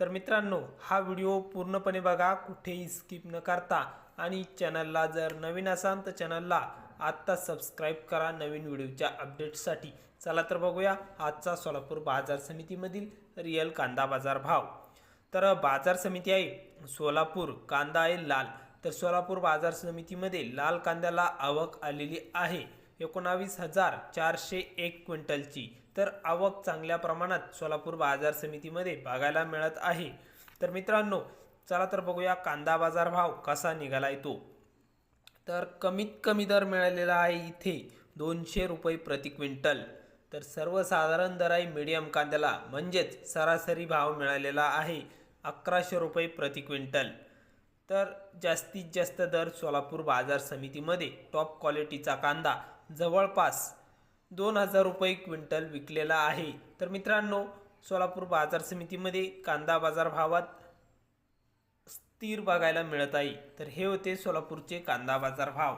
तर मित्रांनो हा व्हिडिओ पूर्णपणे बघा कुठेही स्किप न करता. आणि चॅनलला जर नवीन असाल तर चॅनलला आत्ता सबस्क्राईब करा नवीन व्हिडिओच्या अपडेट्ससाठी चला तर बघूया आजचा सोलापूर बाजार समितीमधील रिअल कांदा बाजार भाव. तर बाजार समिती आहे सोलापूर कांदा आहे लाल. तर सोलापूर बाजार समितीमध्ये लाल कांद्याला आवक आलेली आहे. एकोणावीस हजार चारशे एक क्विंटलची. तर आवक चांगल्या प्रमाणात सोलापूर बाजार समितीमध्ये बघायला मिळत आहे. तर मित्रांनो चला तर बघूया कांदा बाजार भाव कसा निघाला येतो तर कमीत कमी दर मिळालेला आहे इथे दोनशे रुपये प्रति क्विंटल. तर सर्वसाधारण दर आहे मीडियम कांद्याला म्हणजेच सरासरी भाव मिळालेला आहे अकराशे रुपये प्रति क्विंटल. तर जास्तीत जास्त दर सोलापूर बाजार समितीमध्ये टॉप क्वालिटीचा कांदा जवळपास दोन हजार रुपये क्विंटल विकलेला आहे. तर मित्रांनो सोलापूर बाजार समितीमध्ये कांदा बाजार भावात स्थिर बघायला मिळत आहे. तर हे होते सोलापूरचे कांदा बाजार भाव